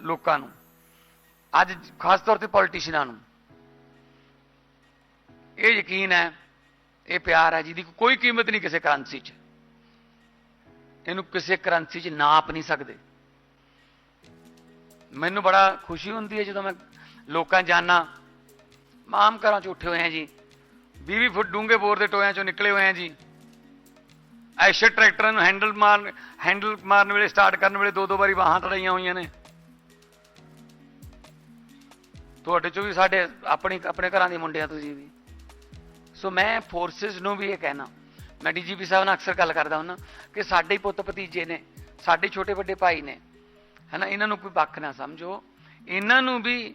ਲੋਕਾਂ ਨੂੰ, ਅੱਜ ਖਾਸ ਤੌਰ ਤੇ ਪੋਲੀਟੀਸ਼ੀਨਾਂ ਨੂੰ। ਇਹ ਯਕੀਨ ਹੈ, ਇਹ ਪਿਆਰ ਹੈ ਜਿਹਦੀ ਕੋਈ ਕੀਮਤ ਨਹੀਂ ਕਿਸੇ ਕਰੰਸੀ 'ਚ। ਇਹਨੂੰ ਕਿਸੇ ਕਰੰਸੀ 'ਚ ਨਾਪ ਨਹੀਂ ਸਕਦੇ। ਮੈਨੂੰ ਬੜਾ ਖੁਸ਼ੀ ਹੁੰਦੀ ਹੈ ਜਦੋਂ ਮੈਂ ਲੋਕਾਂ ਜਾਣਾ ਮਾਮ ਘਰਾਂ 'ਚ ਉੱਠੇ ਹੋਏ ਆ ਜੀ। 20 ਫੁੱਟ ਡੂੰਘੇ ਬੋਰ ਦੇ ਟੋਇਆਂ 'ਚੋਂ ਨਿਕਲੇ ਹੋਏ ਆ ਜੀ। ਐਸ਼ਰ ਟਰੈਕਟਰਾਂ ਨੂੰ ਹੈਂਡਲ ਮਾਰਨ ਹੈਂਡਲ ਮਾਰਨ ਵੇਲੇ ਸਟਾਰਟ ਕਰਨ ਵੇਲੇ ਦੋ ਦੋ ਵਾਰੀ ਬਾਹਾਂ ਤੜਾਈਆਂ ਹੋਈਆਂ ਨੇ। ਤੁਹਾਡੇ ਚੋਂ ਵੀ ਸਾਡੇ ਆਪਣੀ, ਆਪਣੇ ਘਰਾਂ ਦੇ ਮੁੰਡੇ ਆ ਤੁਸੀਂ ਵੀ। ਸੋ ਮੈਂ ਫੋਰਸਸ ਨੂੰ ਵੀ ਇਹ ਕਹਿਣਾ। ਮੈਂ ਡੀਜੀਪੀ ਸਾਹਿਬ ਨਾਲ ਅਕਸਰ ਗੱਲ ਕਰਦਾ ਹੁੰਦਾ ਕਿ ਸਾਡੇ ਹੀ ਪੁੱਤ ਭਤੀਜੇ ਨੇ, ਸਾਡੇ ਛੋਟੇ ਵੱਡੇ ਭਾਈ ਨੇ। ਹਨਾ, ਇਹਨਾਂ ਨੂੰ ਕੋਈ ਵੱਖ ਨਾ ਸਮਝੋ। ਇਹਨਾਂ ਨੂੰ ਵੀ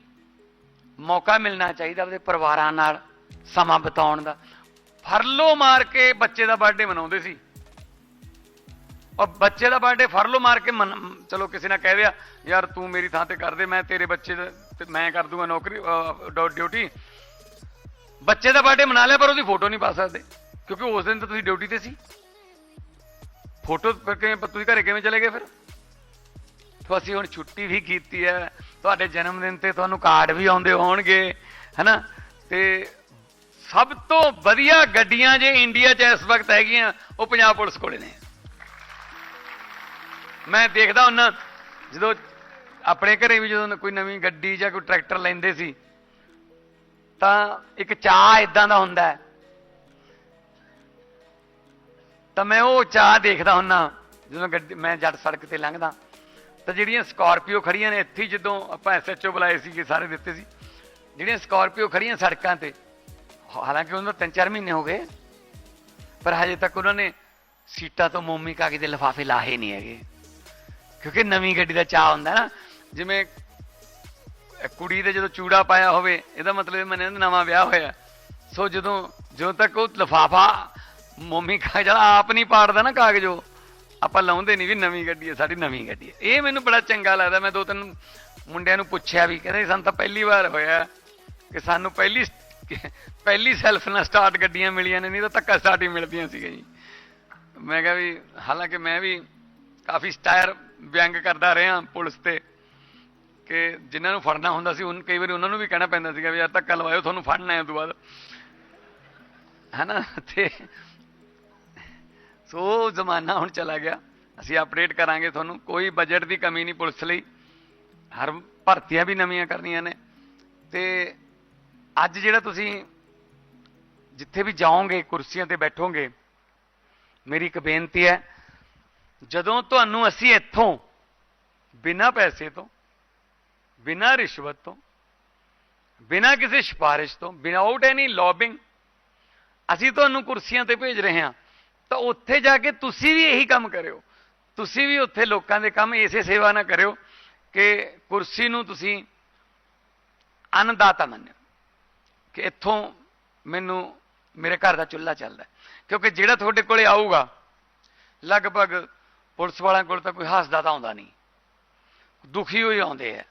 ਮੌਕਾ ਮਿਲਣਾ ਚਾਹੀਦਾ ਆਪਣੇ ਪਰਿਵਾਰਾਂ ਨਾਲ ਸਮਾਂ ਬਿਤਾਉਣ ਦਾ। ਫਰਲੋ ਮਾਰ ਕੇ ਬੱਚੇ ਦਾ ਬਰਥਡੇ ਮਨਾਉਂਦੇ ਸੀ। ਔਰ ਬੱਚੇ ਦਾ ਬਰਥਡੇ ਲਓ ਮਾਰ ਕੇ ਮਨ- ਚਲੋ ਕਿਸੇ ਨੇ ਕਹਿ ਦਿਆ ਯਾਰ ਤੂੰ ਮੇਰੀ ਥਾਂ ਤੇ ਕਰ ਦੇ, ਮੈਂ ਤੇਰੇ ਬੱਚੇ ਦਾ ਮੈਂ ਕਰ ਦੂੰਗਾ ਨੌਕਰੀ ਡਿਊਟੀ। ਬੱਚੇ ਦਾ ਬਰਥਡੇ ਮਨਾ ਲਿਆ, ਪਰ ਉਹਦੀ ਫੋਟੋ ਨਹੀਂ ਪਾ ਸਕਦੇ, ਕਿਉਂਕਿ ਉਸ ਦਿਨ ਤਾਂ ਤੁਸੀਂ ਡਿਊਟੀ ਤੇ ਸੀ। ਫੋਟੋ ਕਿਵੇਂ ਤੁਸੀਂ ਘਰੇ ਕਿਵੇਂ ਚਲੇ ਗਏ ਫਿਰ? ਤੋਂ ਅਸੀਂ ਹੁਣ ਛੁੱਟੀ ਵੀ ਕੀਤੀ ਹੈ, ਤੁਹਾਡੇ ਜਨਮ ਦਿਨ ਤੇ ਤੁਹਾਨੂੰ ਕਾਰਡ ਵੀ ਆਉਂਦੇ ਹੋਣਗੇ, ਹੈਨਾ? ਤੇ ਸਭ ਤੋਂ ਵਧੀਆ ਗੱਡੀਆਂ ਜੇ ਇੰਡੀਆ 'ਚ ਇਸ ਵਕਤ ਹੈਗੀਆਂ, ਉਹ ਪੰਜਾਬ ਪੁਲਿਸ ਕੋਲੇ ਨੇ। ਮੈਂ ਦੇਖਦਾ ਹੁੰਦਾ ਜਦੋਂ ਆਪਣੇ ਘਰੇ ਵੀ ਜਦੋਂ ਕੋਈ ਨਵੀਂ ਗੱਡੀ ਜਾਂ ਕੋਈ ਟਰੈਕਟਰ ਲੈਂਦੇ ਸੀ, ਤਾਂ ਇੱਕ ਚਾਹ ਇਦਾਂ ਦਾ ਹੁੰਦਾ ਹੈ। ਤਾਂ ਮੈਂ ਉਹ ਚਾਹ ਦੇਖਦਾ ਹੁੰਨਾ, ਜਦੋਂ ਗੱਡੀ ਮੈਂ ਜੱਟ ਸੜਕ ਤੇ ਲੰਘਦਾ, ਤਾਂ ਜਿਹੜੀਆਂ ਸਕਾਰਪੀਓ ਖੜੀਆਂ ਨੇ, ਇੱਥੇ ਹੀ ਜਦੋਂ ਆਪਾਂ ਐਸਐਚਓ ਬੁਲਾਏ ਸੀਗੇ, ਸਾਰੇ ਦਿੱਤੇ ਸੀ, ਜਿਹੜੀਆਂ ਸਕਾਰਪੀਓ ਖੜੀਆਂ ਸੜਕਾਂ ਤੇ, ਹਾਲਾਂਕਿ ਉਹਨਾਂ ਨੂੰ 3-4 ਮਹੀਨੇ ਹੋ ਗਏ, ਪਰ ਹਜੇ ਤੱਕ ਉਹਨਾਂ ਨੇ ਸੀਟਾਂ ਤੋਂ ਮੋਮੀ ਕਾਗਜ਼ ਦੇ ਲਿਫਾਫੇ ਲਾਹੇ ਨਹੀਂ ਹੈਗੇ। ਕਿਉਂਕਿ ਨਵੀਂ ਗੱਡੀ ਦਾ ਚਾਹ ਹੁੰਦਾ ਨਾ। ਜਿਵੇਂ ਕੁੜੀ ਦੇ ਜਦੋਂ ਚੂੜਾ ਪਾਇਆ ਹੋਵੇ, ਇਹਦਾ ਮਤਲਬ ਮੈਨੇ ਨਵਾਂ ਵਿਆਹ ਹੋਇਆ। ਸੋ ਜਦੋਂ ਜਦੋਂ ਤੱਕ ਉਹ ਲਿਫਾਫਾ ਮੰਮੀ ਕਾਗਜ਼ ਵਾਲਾ ਆਪ ਨਹੀਂ ਪਾੜਦਾ ਨਾ ਕਾਗਜ਼ ਉਹ, ਆਪਾਂ ਲਾਉਂਦੇ ਨਹੀਂ ਵੀ ਨਵੀਂ ਗੱਡੀ ਹੈ, ਸਾਡੀ ਨਵੀਂ ਗੱਡੀ ਹੈ। ਇਹ ਮੈਨੂੰ ਬੜਾ ਚੰਗਾ ਲੱਗਦਾ। ਮੈਂ ਦੋ ਤਿੰਨ ਮੁੰਡਿਆਂ ਨੂੰ ਪੁੱਛਿਆ ਵੀ, ਕਹਿੰਦੇ ਸਾਨੂੰ ਤਾਂ ਪਹਿਲੀ ਵਾਰ ਹੋਇਆ ਕਿ ਸਾਨੂੰ ਪਹਿਲੀ ਪਹਿਲੀ ਸੈਲਫ ਨਾਲ ਸਟਾਰਟ ਗੱਡੀਆਂ ਮਿਲੀਆਂ ਨੇ, ਨਹੀਂ ਤਾਂ ਧੱਕਾ ਸਟਾਰਟ ਹੀ ਮਿਲਦੀਆਂ ਸੀਗੀਆਂ ਜੀ। ਮੈਂ ਕਿਹਾ ਵੀ, ਹਾਲਾਂਕਿ ਮੈਂ ਵੀ ਕਾਫੀ ਸਟਾਇਰ ਵਿਅੰਗ ਕਰਦਾ ਰਿਹਾ ਪੁਲਿਸ ਤੇ ਕਿ ਜਿਨ੍ਹਾਂ ਨੂੰ ਫੜਨਾ ਹੁੰਦਾ ਸੀ ਉਹ ਕਈ ਵਾਰੀ ਉਹਨਾਂ ਨੂੰ ਵੀ ਕਹਿਣਾ ਪੈਂਦਾ ਸੀਗਾ ਵੀ ਯਾਰ ਧੱਕਾ ਲਵਾਇਓ, ਤੁਹਾਨੂੰ ਫੜਨਾ ਹੈ ਉਸ ਤੋਂ ਬਾਅਦ। ਹੈਨਾ? ਤੇ ਸੋ ਜ਼ਮਾਨਾ ਹੁਣ ਚਲਾ ਗਿਆ। ਅਸੀਂ ਅਪਡੇਟ ਕਰਾਂਗੇ ਤੁਹਾਨੂੰ। ਕੋਈ ਬਜਟ ਦੀ ਕਮੀ ਨਹੀਂ ਪੁਲਿਸ ਲਈ। ਹਰ ਭਰਤੀਆਂ ਵੀ ਨਵੀਆਂ ਕਰਨੀਆਂ ਨੇ। ਤੇ ਅੱਜ ਜਿਹੜਾ ਤੁਸੀਂ ਜਿੱਥੇ ਵੀ ਜਾਓਗੇ, ਕੁਰਸੀਆਂ ਤੇ ਬੈਠੋਗੇ, ਮੇਰੀ ਇੱਕ ਬੇਨਤੀ ਹੈ ਜਦੋਂ ਤੁਹਾਨੂੰ ਅਸੀਂ ਇੱਥੋਂ ਬਿਨਾਂ ਪੈਸੇ ਤੋਂ, ਬਿਨਾਂ ਰਿਸ਼ਵਤ ਤੋਂ, ਬਿਨਾਂ ਕਿਸੇ ਸਿਫਾਰਿਸ਼ ਤੋਂ ਵਿਦਆਊਟ ਐਨੀ ਲੌਬਿੰਗ ਅਸੀਂ ਤੁਹਾਨੂੰ ਕੁਰਸੀਆਂ ਤੇ ਭੇਜ ਰਹੇ ਹਾਂ, ਤਾਂ ਉੱਥੇ ਜਾ ਕੇ ਤੁਸੀਂ ਵੀ ਇਹੀ ਕੰਮ ਕਰਿਓ। ਤੁਸੀਂ ਵੀ ਉੱਥੇ ਲੋਕਾਂ ਦੇ ਕੰਮ ਇਸੇ ਸੇਵਾ ਨਾਲ ਕਰਿਓ ਕਿ ਕੁਰਸੀ ਨੂੰ ਤੁਸੀਂ ਅੰਨਦਾਤਾ ਮੰਨਿਓ ਕਿ ਇੱਥੋਂ ਮੈਨੂੰ ਮੇਰੇ ਘਰ ਦਾ ਚੁੱਲ੍ਹਾ ਚੱਲਦਾ ਕਿਉਂਕਿ ਜਿਹੜਾ ਤੁਹਾਡੇ ਕੋਲੇ ਆਊਗਾ, ਲਗਭਗ ਪੁਲਿਸ ਵਾਲਿਆਂ ਕੋਲ ਤਾਂ ਕੋਈ ਹੱਸਦਾ ਤਾਂ ਆਉਂਦਾ ਨਹੀਂ। ਦੁਖੀ ਹੋਈ ਆਉਂਦੇ ਆ।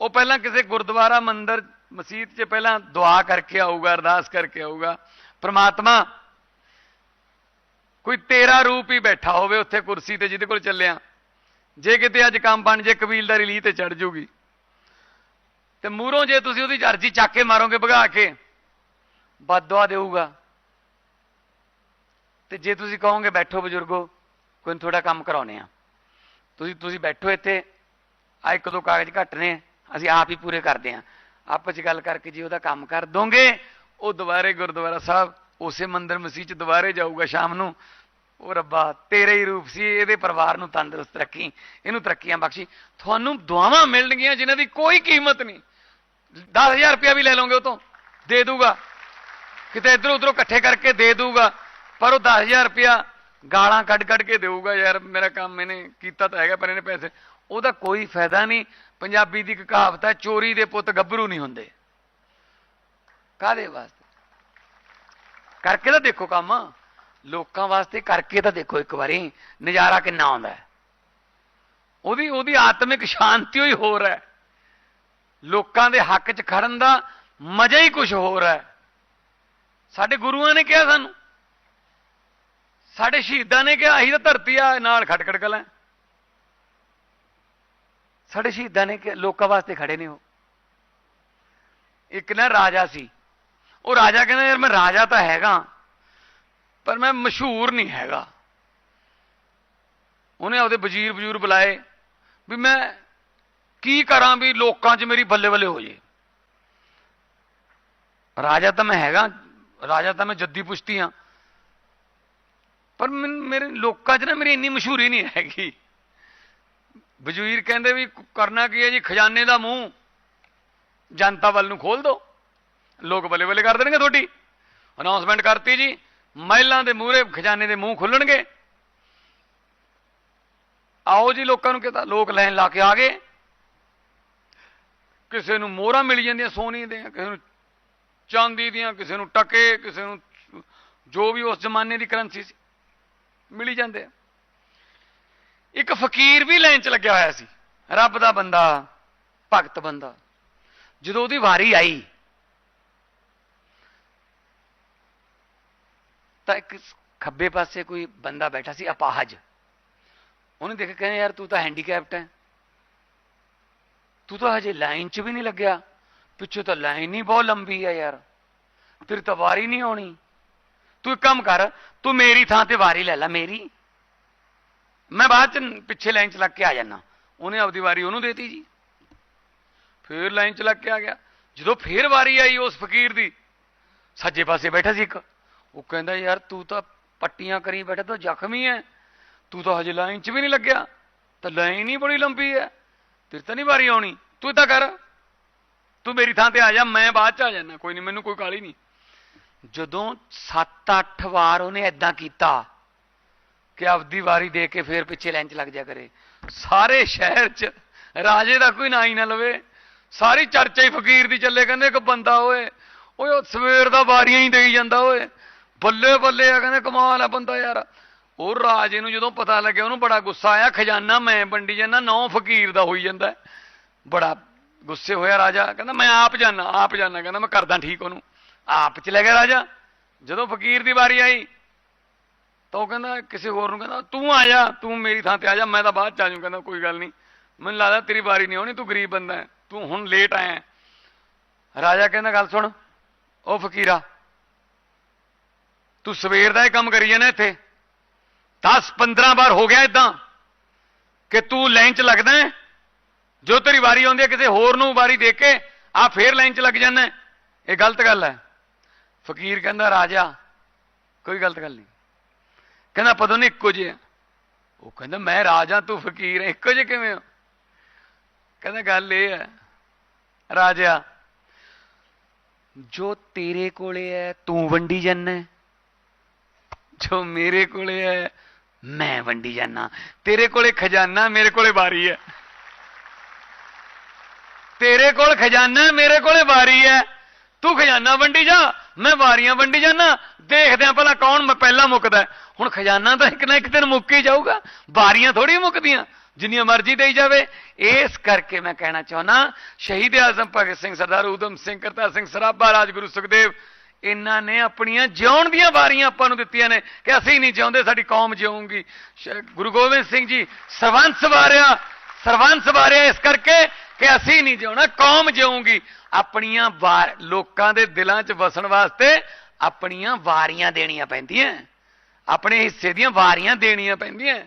ਉਹ ਪਹਿਲਾਂ ਕਿਸੇ ਗੁਰਦੁਆਰਾ ਮੰਦਿਰ, ਮਸਜਿਦ 'ਚ ਪਹਿਲਾਂ ਦੁਆ ਕਰਕੇ ਆਊਗਾ, ਅਰਦਾਸ ਕਰਕੇ ਆਊਗਾ, ਪ੍ਰਮਾਤਮਾ ਕੋਈ ਤੇਰਾ ਰੂਪ ਹੀ ਬੈਠਾ ਹੋਵੇ ਉੱਥੇ ਕੁਰਸੀ ਤੇ ਜਿਹਦੇ ਕੋਲ ਚੱਲਿਆ। ਜੇ ਕਿਤੇ ਅੱਜ ਕੰਮ ਬਣ ਜੇ ਕਬੀਲਦਾਰੀ ਲੀ ਤੇ ਚੜ ਜੂਗੀ। ਤੇ ਮੂਹਰੋਂ ਜੇ ਤੁਸੀਂ ਉਹਦੀ ਅਰਜੀ ਚੱਕ ਕੇ ਮਾਰੋਗੇ ਭਗਾ ਕੇ ਬਦਦੁਆ ਦੇਊਗਾ। ਤੇ ਜੇ ਤੁਸੀਂ ਕਹੋਗੇ ਬੈਠੋ ਬਜ਼ੁਰਗੋ ਕੋਈ ਥੋੜਾ ਕੰਮ ਕਰਾਉਨੇ ਆ ਤੁਸੀਂ ਤੁਸੀਂ ਬੈਠੋ ਇੱਥੇ। ਆ ਇੱਕ ਦੋ ਕਾਗਜ਼ ਘੱਟ ਨੇ, ਅਸੀਂ ਆਪ ਹੀ ਪੂਰੇ ਕਰਦੇ ਆ ਆਪਸ ਚ ਗੱਲ ਕਰਕੇ ਜੀ ਉਹਦਾ ਕੰਮ ਕਰ ਦੋਗੇ, ਉਹ ਦੁਬਾਰੇ ਗੁਰਦੁਆਰਾ ਸਾਹਿਬ, ਉਸੇ ਮੰਦਿਰ ਮਸੀਹ ਚ ਦੁਬਾਰੇ ਜਾਊਗਾ ਸ਼ਾਮ ਨੂੰ। ਉਹ ਰੱਬਾ, ਤੇਰੇ ਹੀ ਰੂਪ ਸੀ, ਇਹਦੇ ਪਰਿਵਾਰ ਨੂੰ ਤੰਦਰੁਸਤ ਰੱਖੀ, ਇਹਨੂੰ ਤਰੱਕੀਆਂ ਬਖਸ਼ੀ। ਤੁਹਾਨੂੰ ਦੁਆਵਾਂ ਮਿਲਣਗੀਆਂ ਜਿਨ੍ਹਾਂ ਦੀ ਕੋਈ ਕੀਮਤ ਨਹੀਂ। 10000 ਰੁਪਇਆ ਵੀ ਲੈ ਲਓਗੇ ਉਹ ਤੋਂ, ਦੇ ਦੂਗਾ ਕਿਤੇ ਇਧਰੋਂ ਉਧਰੋਂ ਇਕੱਠੇ ਕਰਕੇ ਦੇ ਦੂਗਾ ਪਰ ਉਹ 10000 ਰੁਪਇਆ ਗਾਲਾਂ ਕੱਢ ਕੱਢ ਕੇ ਦੇਊਗਾ ਯਾਰ, ਮੇਰਾ ਕੰਮ ਇਹਨੇ ਕੀਤਾ ਤਾਂ ਹੈਗਾ, ਪਰ ਇਹਨੇ ਪੈਸੇ। ਉਹਦਾ ਕੋਈ ਫਾਇਦਾ ਨਹੀਂ। ਪੰਜਾਬੀ ਦੀ ਇੱਕ ਕਹਾਵਤ ਹੈ, ਚੋਰੀ ਦੇ ਪੁੱਤ ਗੱਭਰੂ ਨਹੀਂ ਹੁੰਦੇ। ਕਾਦੇ ਵਾਸਤੇ? ਕਰਕੇ ਤਾਂ ਦੇਖੋ ਕੰਮ। ਲੋਕਾਂ ਵਾਸਤੇ ਕਰਕੇ ਤਾਂ ਦੇਖੋ ਇੱਕ ਵਾਰੀ। ਨਜ਼ਾਰਾ ਕਿੰਨਾ ਆਉਂਦਾ ਉਹਦੀ ਉਹਦੀ ਆਤਮਿਕ ਸ਼ਾਂਤੀ ਹੋਈ ਹੋਰ ਹੈ। ਲੋਕਾਂ ਦੇ ਹੱਕ 'ਚ ਖੜਨ ਦਾ ਮਜ਼ਾ ਹੀ ਕੁਝ ਹੋਰ ਹੈ। ਸਾਡੇ ਗੁਰੂਆਂ ਨੇ ਕਿਹਾ ਸਾਨੂੰ ਸਾਡੇ ਸ਼ਹੀਦਾਂ ਨੇ ਕਿਹਾ, ਅਸੀਂ ਤਾਂ ਧਰਤੀ ਆ, ਨਾਲ ਖਟਖਟ ਕਲਾਂ। ਸਾਡੇ ਸ਼ਹੀਦਾਂ ਨੇ ਕਿ- ਲੋਕਾਂ ਵਾਸਤੇ ਖੜੇ ਨੇ ਉਹ। ਇੱਕ ਨਾ ਰਾਜਾ ਸੀ। ਉਹ ਰਾਜਾ ਕਹਿੰਦਾ, ਯਾਰ ਮੈਂ ਰਾਜਾ ਤਾਂ ਹੈਗਾ, ਪਰ ਮੈਂ ਮਸ਼ਹੂਰ ਨਹੀਂ ਹੈਗਾ। ਉਹਨੇ ਆਪਦੇ ਵਜ਼ੀਰ ਵਜ਼ੂਰ ਬੁਲਾਏ, ਵੀ ਮੈਂ ਕੀ ਕਰਾਂ ਵੀ ਲੋਕਾਂ 'ਚ ਮੇਰੀ ਬੱਲੇ ਬੱਲੇ ਹੋ ਜੇ? ਰਾਜਾ ਤਾਂ ਮੈਂ ਹੈਗਾ, ਰਾਜਾ ਤਾਂ ਮੈਂ ਜੱਦੀ ਪੁਸ਼ਤੀ ਆ। ਪਰ ਮੈਨ- ਮੇਰੇ ਲੋਕਾਂ 'ਚ ਨਾ ਮੇਰੀ ਇੰਨੀ ਮਸ਼ਹੂਰੀ ਨਹੀਂ ਹੈਗੀ। ਵਜ਼ੀਰ ਕਹਿੰਦੇ ਵੀ ਕਰਨਾ ਕੀ ਹੈ ਜੀ? ਖਜ਼ਾਨੇ ਦਾ ਮੂੰਹ। ਜਨਤਾ ਵੱਲ ਨੂੰ ਖੋਲ ਦਿਓ ਲੋਕ ਬੱਲੇ ਬੱਲੇ ਕਰ ਦੇਣਗੇ ਤੁਹਾਡੀ। ਅਨਾਉਂਸਮੈਂਟ ਕਰਤੀ ਜੀ। ਮਹਿਲਾਂ ਦੇ ਮੂਹਰੇ ਖਜ਼ਾਨੇ ਦੇ ਮੂੰਹ ਖੁੱਲਣਗੇ। ਆਓ ਜੀ ਲੋਕਾਂ ਨੂੰ ਕਹਤਾ ਲੋਕ ਲਾਈਨ ਲਾ ਕੇ ਆ ਗਏ। ਕਿਸੇ ਨੂੰ ਮੋਹਰਾਂ ਮਿਲ ਜਾਂਦੀਆਂ ਸੋਨੇ ਦੀਆਂ, ਕਿਸੇ ਨੂੰ ਚਾਂਦੀ ਦੀਆਂ, ਕਿਸੇ ਨੂੰ ਟਕੇ, ਕਿਸੇ ਨੂੰ ਜੋ ਵੀ ਉਸ ਜ਼ਮਾਨੇ ਦੀ ਕਰੰਸੀ ਸੀ। ਮਿਲੀ ਜਾਂਦੇ ਆ। ਇੱਕ ਫਕੀਰ ਵੀ ਲਾਈਨ 'ਚ ਲੱਗਿਆ ਹੋਇਆ ਸੀ। ਰੱਬ ਦਾ ਬੰਦਾ, ਭਗਤ ਬੰਦਾ। ਜਦੋਂ ਉਹਦੀ ਵਾਰੀ ਆਈ, ਤਾਂ ਇੱਕ ਖੱਬੇ ਪਾਸੇ ਕੋਈ ਬੰਦਾ ਬੈਠਾ ਸੀ, ਅਪਾਹਜ। ਉਹਨੇ ਦੇਖਿਆ, ਕਹਿੰਦਾ, ਯਾਰ, ਤੂੰ ਤਾਂ ਹੈਂਡੀਕੈਪਟ ਹੈ ਤੂੰ ਤਾਂ ਹਜੇ ਲਾਈਨ 'ਚ ਵੀ ਨਹੀਂ ਲੱਗਿਆ। ਪਿੱਛੇ ਤਾਂ ਲਾਈਨ ਹੀ ਬਹੁਤ ਲੰਬੀ ਹੈ ਯਾਰ। ਤੇਰੀ ਤਾਂ ਵਾਰੀ ਨਹੀਂ ਆਉਣੀ। ਤੂੰ ਇੱਕ ਕੰਮ ਕਰ, ਤੂੰ ਮੇਰੀ ਥਾਂ ਤੇ ਵਾਰੀ ਲੈ ਲੈ, ਮੇਰੀ। ਮੈਂ ਬਾਅਦ ਚ ਪਿੱਛੇ ਲਾਈਨ ਚ ਲੱਗ ਕੇ ਆ ਜਾਣਾ ਉਹਨੇ ਆਪਦੀ ਵਾਰੀ ਉਹਨੂੰ ਦੇਤੀ ਜੀ। ਫੇਰ ਲਾਈਨ ਚ ਲੱਗ ਕੇ ਆ ਗਿਆ। ਜਦੋਂ ਫੇਰ ਵਾਰੀ ਆਈ ਉਸ ਫਕੀਰ ਦੀ, ਸੱਜੇ ਪਾਸੇ ਬੈਠਾ ਸੀ ਇੱਕ। ਉਹ ਕਹਿੰਦਾ, ਯਾਰ, ਤੂੰ ਤਾਂ ਪੱਟੀਆਂ ਕਰੀ ਬੈਠਾ, ਤਾਂ ਜ਼ਖਮੀ ਹੈ ਤੂੰ ਤਾਂ ਹਜੇ ਲਾਈਨ 'ਚ ਵੀ ਨਹੀਂ ਲੱਗਿਆ। ਤਾਂ ਲਾਈਨ ਹੀ ਬੜੀ ਲੰਬੀ ਹੈ ਤੇਰੀ ਤਾਂ ਨਹੀਂ ਵਾਰੀ ਆਉਣੀ। ਤੂੰ ਏਦਾਂ ਕਰ। ਤੂੰ ਮੇਰੀ ਥਾਂ ਤੇ ਆ ਜਾ, ਮੈਂ ਬਾਅਦ 'ਚ ਆ ਜਾਣਾ ਕੋਈ ਨਹੀਂ, ਮੈਨੂੰ ਕੋਈ ਕਾਲੀ ਨਹੀਂ। ਜਦੋਂ 7-8 ਵਾਰ ਉਹਨੇ ਐਦਾਂ ਕੀਤਾ ਕਿ ਆਪਦੀ ਵਾਰੀ ਦੇ ਕੇ ਫੇਰ ਪਿੱਛੇ ਲਾਈਨ 'ਚ ਲੱਗ ਜਾ ਕਰੇ। ਸਾਰੇ ਸ਼ਹਿਰ 'ਚ ਰਾਜੇ ਦਾ ਕੋਈ ਨਾ ਹੀ ਨਾ ਲਵੇ। ਸਾਰੀ ਚਰਚਾ ਹੀ ਫਕੀਰ ਦੀ ਚੱਲੇ ਕਹਿੰਦੇ ਇੱਕ ਬੰਦਾ ਓਏ ਓਏ ਉਹ ਸਵੇਰ ਦਾ ਵਾਰੀਆਂ ਹੀ ਦੇਈ ਜਾਂਦਾ ਓਏ। ਬੱਲੇ ਬੱਲੇ ਆ ਕਹਿੰਦੇ ਕਮਾਲ ਆ ਬੰਦਾ ਯਾਰ। ਉਹ ਰਾਜੇ ਨੂੰ ਜਦੋਂ ਪਤਾ ਲੱਗਿਆ ਉਹਨੂੰ ਬੜਾ ਗੁੱਸਾ ਆਇਆ, ਖਜ਼ਾਨਾ ਮੈਂ ਵੰਡੀ ਜਾਂਦਾ, ਨੌ ਫਕੀਰ ਦਾ ਹੋਈ ਜਾਂਦਾ। ਬੜਾ ਗੁੱਸੇ ਹੋਇਆ ਰਾਜਾ, ਕਹਿੰਦਾ ਮੈਂ ਆਪ ਜਾਣਾ ਆਪ ਜਾਣਾ ਕਹਿੰਦਾ ਮੈਂ ਕਰਦਾ ਠੀਕ ਉਹਨੂੰ। ਆਪ ਚਲੇ ਗਿਆ ਰਾਜਾ। ਜਦੋਂ ਫਕੀਰ ਦੀ ਵਾਰੀ ਆਈ, ਤਾਂ ਉਹ ਕਹਿੰਦਾ, ਕਿਸੇ ਹੋਰ ਨੂੰ ਕਹਿੰਦਾ, ਤੂੰ ਆ ਜਾ, ਤੂੰ ਮੇਰੀ ਥਾਂ ਤੇ ਆ ਜਾ, ਮੈਂ ਤਾਂ ਬਾਅਦ ਚ ਆ ਜਾਊਂ, ਕਹਿੰਦਾ, ਕੋਈ ਗੱਲ ਨਹੀਂ। ਮੈਨੂੰ ਲੱਗਦਾ ਤੇਰੀ ਵਾਰੀ ਨਹੀਂ ਆਉਣੀ, ਤੂੰ ਗਰੀਬ ਬੰਦਾ ਹੈ, ਤੂੰ ਹੁਣ ਲੇਟ ਆਇਆ ਰਾਜਾ ਕਹਿੰਦਾ, ਗੱਲ ਸੁਣ, ਉਹ ਫਕੀਰਾ, ਤੂੰ ਸਵੇਰ ਦਾ ਇਹ ਕੰਮ ਕਰੀ ਜਾਣਾ ਇੱਥੇ। 10 15 ਵਾਰ ਹੋ ਗਿਆ ਇਦਾਂ ਕਿ ਤੂੰ ਲਾਈਨ 'ਚ ਲੱਗਦਾ ਜੋ ਤੇਰੀ ਵਾਰੀ ਆਉਂਦੀ ਹੈ, ਕਿਸੇ ਹੋਰ ਨੂੰ ਵਾਰੀ ਦੇ ਕੇ ਆ ਫੇਰ ਲਾਈਨ 'ਚ ਲੱਗ ਜਾਂਦਾ ਇਹ ਗਲਤ ਗੱਲ ਹੈ। ਫਕੀਰ ਕਹਿੰਦਾ, ਰਾਜਾ, ਕੋਈ ਗਲਤ ਗੱਲ ਨਹੀਂ। ਕਹਿੰਦਾ ਪਤਾ ਨਹੀਂ ਇੱਕੋ ਜਿਹਾ ਉਹ ਕਹਿੰਦਾ, ਮੈਂ ਰਾਜਾ, ਤੂੰ ਫਕੀਰ ਹੈ ਇੱਕੋ ਜਿਹੇ ਕਿਵੇਂ ਹੋ? ਕਹਿੰਦਾ, ਗੱਲ ਇਹ ਹੈ, ਰਾਜਾ, ਜੋ ਤੇਰੇ ਕੋਲੇ ਹੈ, ਤੂੰ ਵੰਡੀ ਜਾਂਦਾ ਜੋ ਮੇਰੇ ਕੋਲੇ ਹੈ, ਮੈਂ ਵੰਡੀ ਜਾਨਾ ਤੇਰੇ ਕੋਲੇ ਖਜ਼ਾਨਾ, ਮੇਰੇ ਕੋਲੇ ਵਾਰੀ ਹੈ। ਤੇਰੇ ਕੋਲ ਖਜ਼ਾਨਾ, ਮੇਰੇ ਕੋਲੇ ਵਾਰੀ ਹੈ। ਤੂੰ ਖਜ਼ਾਨਾ ਵੰਡੀ ਜਾ। ਮੈਂ ਵਾਰੀਆਂ ਵੰਡੀ ਜਾਨਾ, ਦੇਖਦੇ ਆਂ ਭਲਾ ਕੌਣ ਪਹਿਲਾਂ ਮੁੱਕਦਾ ਹੁਣ ਖਜ਼ਾਨਾ ਤਾਂ ਇੱਕ ਨਾ ਇੱਕ ਦਿਨ ਮੁੱਕ ਹੀ ਜਾਊਗਾ, ਵਾਰੀਆਂ ਥੋੜੀ ਮੁੱਕਦੀਆਂ, ਜਿੰਨੀਆਂ ਮਰਜ਼ੀ ਦੇਈ ਜਾਵੇ। ਇਸ ਕਰਕੇ ਮੈਂ ਕਹਿਣਾ ਚਾਹੁੰਦਾ, ਸ਼ਹੀਦ ਆਜ਼ਮ ਭਗਤ ਸਿੰਘ ਸਰਦਾਰ ਊਧਮ ਸਿੰਘ ਕਰਤਾ ਸਿੰਘ ਸਰਾਭਾ, ਰਾਜਗੁਰੂ ਸੁਖਦੇਵ, ਇਹਨਾਂ ਨੇ ਆਪਣੀਆਂ ਜਿਉਣ ਦੀਆਂ ਵਾਰੀਆਂ ਆਪਾਂ ਨੂੰ ਦਿੱਤੀਆਂ ਨੇ ਕਿ ਅਸੀਂ ਨਹੀਂ ਜਿਉਂਦੇ, ਸਾਡੀ ਕੌਮ ਜਿਉਂਗੀ ਗੁਰੂ ਗੋਬਿੰਦ ਸਿੰਘ ਜੀ, ਸਰਵੰਸ ਵਾਰਿਆ ਸਰਵੰਸ ਵਾਰਿਆ ਇਸ ਕਰਕੇ ਕਿ ਅਸੀਂ ਨਹੀਂ ਜਿਉਣਾ, ਕੌਮ ਜਿਉਂਗੀ ਆਪਣੀਆਂ ਵਾਰ, ਲੋਕਾਂ ਦੇ ਦਿਲਾਂ 'ਚ ਵਸਣ ਵਾਸਤੇ ਆਪਣੀਆਂ ਵਾਰੀਆਂ ਦੇਣੀਆਂ ਪੈਂਦੀਆਂ। ਆਪਣੇ ਹਿੱਸੇ ਦੀਆਂ ਵਾਰੀਆਂ ਦੇਣੀਆਂ ਪੈਂਦੀਆਂ।